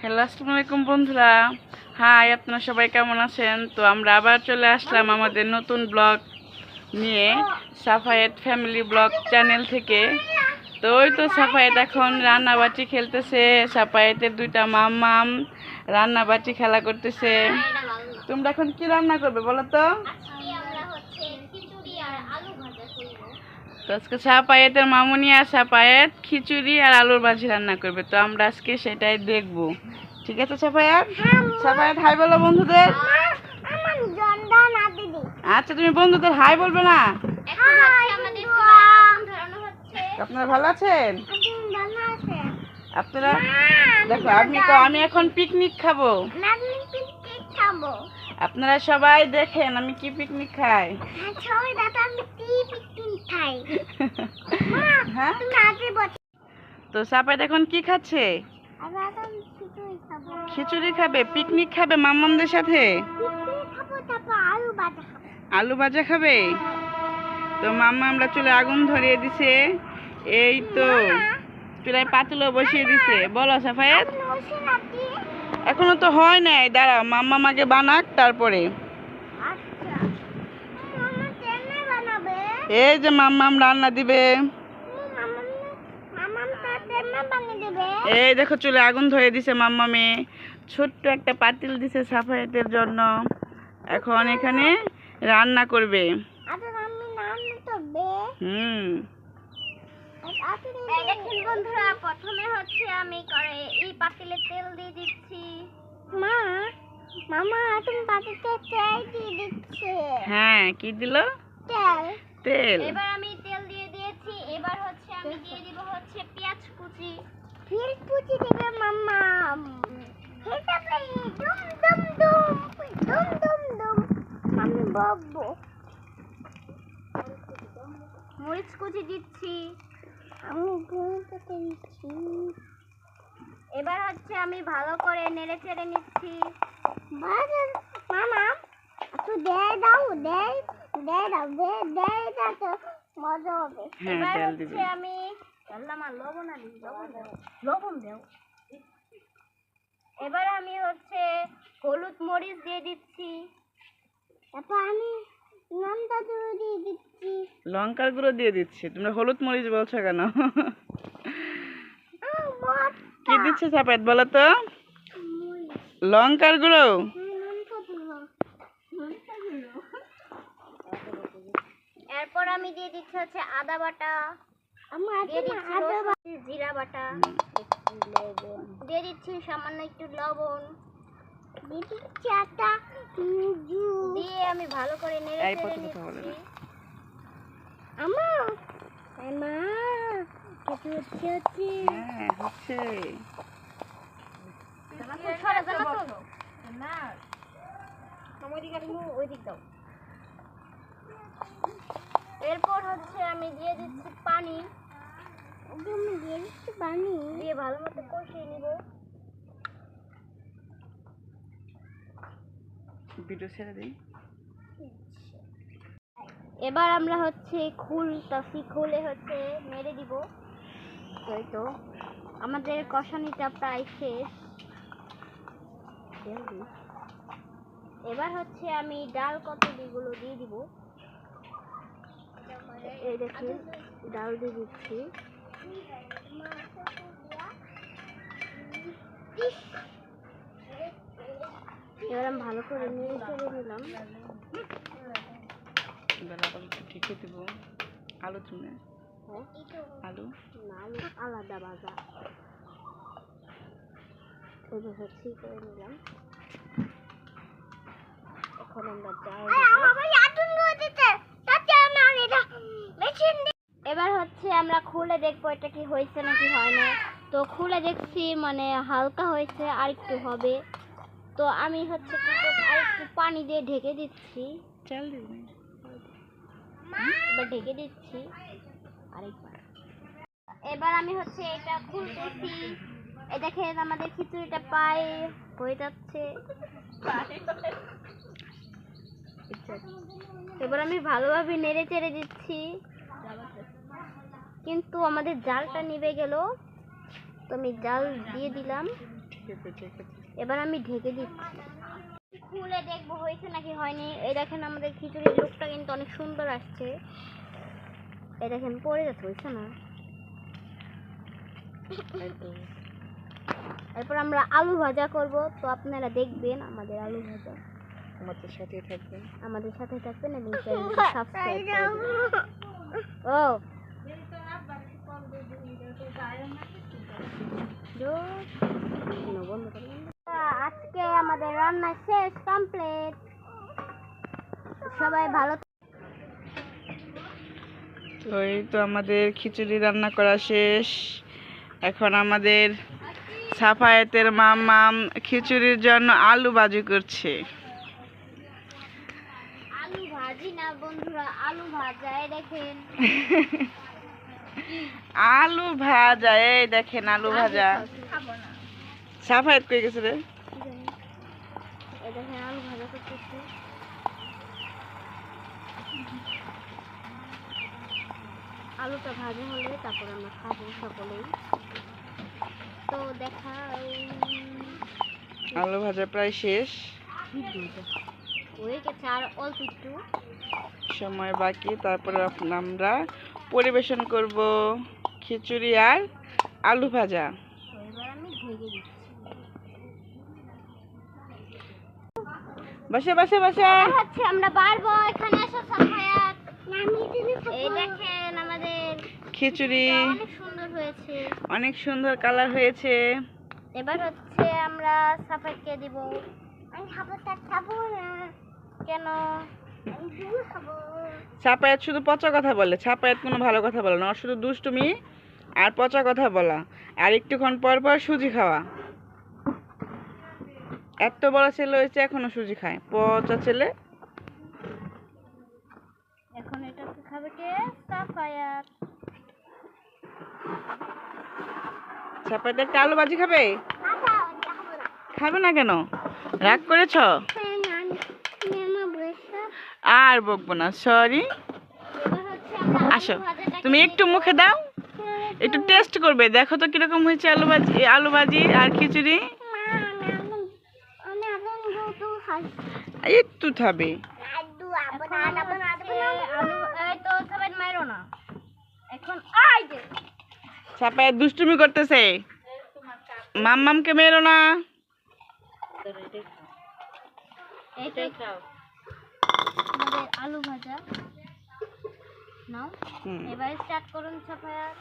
Hello, আসসালামু আলাইকুম বন্ধুরা। হাই, আপনারা সবাই কেমন আছেন? তো আমরা আবার চলে আসলাম আমাদের নতুন ব্লগ নিয়ে, সাফায়েত ফ্যামিলি ব্লগ চ্যানেল থেকে। তো ওই তো সাফায়েত এখন রান্নাবাটি খেলতেছে, সাফায়েতের দুইটা মাম মাম রান্নাবাটি খেলা করতেছে। তোমরা এখন কি রান্না করবে বলো তো আজকে আমরা হচ্ছে খিচুড়ি আর আলু ভাজা করব তো আজকে সাপায়েতের মামুনি আর সাপায়েত খিচুড়ি আর আলুর ভাজি রান্না করবে, তো আমরা আজকে সেটাই দেখব। ঠিক আছে সাপায়াত? সাপায়াত, হাই বলো বন্ধুদের। আচ্ছা তুমি বন্ধুদের হাই বলবে না? আপনারা ভালো আছেন? আপনারা, দেখো, আমি তো, আমি এখন পিকনিক খাব। আমি পিকনিক খাব আপনারা সবাই দেখেন, আমি কি পিকনিক খাই? তো সাপায়াত এখন কি খাচ্ছে? খিচুড়ি খাবে। পিকনিক খাবে মামামদের সাথে? আলু ভাজা খাব। তো মাম্মা আমরা চুলে আগুন ধরিয়ে দিছে। এই তো চুলায় পাতিলও বসিয়ে দিছে। বলো সাফায়েত। এখনও তো হয় নাই। দাঁড়াও মাম্মা মাকে বানাক তারপরে আচ্ছা মামা কেমনে বানাবে এই যে মাম্মাম রান্না দিবে। এই দেখো চুলে আগুন ধরিয়ে দিছে মাম্মামে। ছোট্ট একটা পাতিল দিছে সাফায়েতের জন্য। এখন এখানে রান্না করবে। হুম। দেখেন বন্ধুরা প্রথমে হচ্ছে আমি করে এই পাতিলে তেল দিয়ে দিচ্ছি মা মামা তুমি পাতিলে তেল দিয়ে দিচ্ছে। হ্যাঁ কি দিল? তেল। তেল। এবার আমি তেল দিয়ে দিয়েছি। এবার হচ্ছে আমি দিয়ে দিব হচ্ছে পেঁয়াজ কুচি। পেঁয়াজ কুচি দেবে মাম্মা। হিসাবে দুম দুম দুম দুম দুম দুম। আমি বকবো মরিচ কুচি দিচ্ছি। আমি গুঁড়োটা দিচ্ছি এবার হচ্ছে আমি ভালো করে নেড়ে চেড়ে নিচ্ছি। মামা একটু দেয় দাও দেয় হ্যাঁ, এবার আমি লবণ দাও এবার হচ্ছে হলুদ মরিচ দিয়ে দিচ্ছি। তারপর আমি লঙ্কা গুঁড়ো দিয়ে দিচ্ছি। লঙ্কার গুঁড়ো দিয়ে দিচ্ছি। তোমরা হলুদ মরিচ বলছো কেন? কি দিচ্ছে সাপাত বলো তো? লঙ্কার গুঁড়ো এরপর আমি দিয়ে দিচ্ছি হচ্ছে আদা বাটা দিয়ে দিচ্ছি রসুন, জিরা বাটা দিয়ে দিচ্ছি সামান্য একটু লবণ। দিয়ে দিচ্ছি আটা দিয়ে আমি ভালো করে নেড়ে এই চেড়ে প্রথম কথা বলে নিচ্ছি না। আমা আমা কিছু হচ্ছে হচ্ছে। হ্যাঁ হচ্ছে। সরে যাও তো। না ওই দিক দাও। এরপর হচ্ছে আমি দিয়ে দিচ্ছি পানি। আমি দিয়ে দিচ্ছি পানি। দিয়ে ভালো মতো কষিয়ে নিব। ভিডিও ছেড়ে দিন এবার আমরা হচ্ছে খুলতাছি খুলে হচ্ছে মেরে দিব। এই তো আমাদের কষানিটা প্রায় শেষ। এবার হচ্ছে আমি ডাল কতগুলো দিয়ে দিব। এই দেখুন ডাল দিয়ে দিচ্ছি। এবার আমি ভালো করে নিয়ে চলে নিলাম। বেলা ঠিকই দিব আলু চুনে আলু? না আলু আলাদা ভাজা। ওইভাবে ঠিক করে নিলাম। এখন আমরা চাল এবার হচ্ছে আমরা খুলে দেখব এটা কি হয়েছে নাকি হয় না। তো খুলে দেখছি মানে হালকা হয়েছে আর একটু হবে। তো আমি হচ্ছে আর একটু পানি দিয়ে ঢেকে দিচ্ছি। এবার ঢেকে দিচ্ছি। আরেকবার। এবার আমি হচ্ছে এটা খুলতেছি। এটা দেখেন আমাদের খিচুড়িটা পায়ে হয়ে যাচ্ছে। এবার আমি ভালোভাবে নেড়ে চেড়ে দিচ্ছি। কিন্তু আমাদের জালটা নিভে গেল, তো আমি জাল দিয়ে দিলাম। এবার আমি ঢেকে দিচ্ছি। খুলে দেখব হয়েছে নাকি হয়নি। এই দেখেন আমাদের খিচুড়ির লোকটা কিন্তু অনেক সুন্দর আসছে। এই দেখেন, পড়ে যাচ্ছে হয়েছে না? এরপর আমরা আলু ভাজা করব। তো আপনারা দেখবেন আমাদের আলু ভাজা। আমাদের সাথেই থাকবেন। আমাদের সাথে থাকবেন এবং চ্যানেলটি সাবস্ক্রাইব করবেন ও। আজকে আমাদের রান্না শেষ কমপ্লিট সবাই ভালো তো এই তো আমাদের খিচুড়ি রান্না করা শেষ। এখন আমাদের সাফায়েতের মামাম খিচুড়ির জন্য আলু বাজি করছে আলু ভাজি না বন্ধুরা আলু ভাজা এই দেখেন। আলু ভাজা এই দেখেন আলু ভাজা। খাব কই গেছে রে? দেখেন আলু ভাজা করতেছি। আলুটা ভাজা হলে তারপর আমরা খাব সকলেই। তো দেখা আলু ভাজা প্রায় শেষ। হয়ে গেছে আর অল্প একটু। সময় বাকি তারপরে আমরা পরিবেশন করব খিচুড়ি আর আলু ভাজা। আমি বসে বসে। বসে হচ্ছে আমরা পারব এখানে এসো এই দেখেন আমাদের খিচুড়ি। অনেক সুন্দর হয়েছে। অনেক সুন্দর কালার হয়েছে। এবার হচ্ছে আমরা সাফায়াতকে দিব। আমি খাব না। কেন? ছাপায়াত শুধু পচা কথা বলে ছাপায়াত কোনো ভালো কথা বলে না। ওর শুধু দুষ্টুমি আর পচা কথা বলা। আর একটুক্ষণ পর পর সুজি খাওয়া। এত বড় ছেলে হয়েছে এখনও সুজি খায়। পচা ছেলে। এখন এটা খাবে কে? সাফায়াত ছাপায়াত একটা আলু ভাজি খাবে খাবে না কেন? রাগ করেছ? আর বকবো না সরি আসো, তুমি একটু মুখে দাও, একটু টেস্ট করবে। দেখো তো কীরকম হয়েছে আলু ভাজি আলু ভাজি আর খিচুড়ি। একটু যে ছাপায় দুষ্টুমি করতেছে। মাম মামকে মেরো না। খাও আমাদের আলু ভাজা। নাও এবারে স্টার্ট করুন সাফায়াত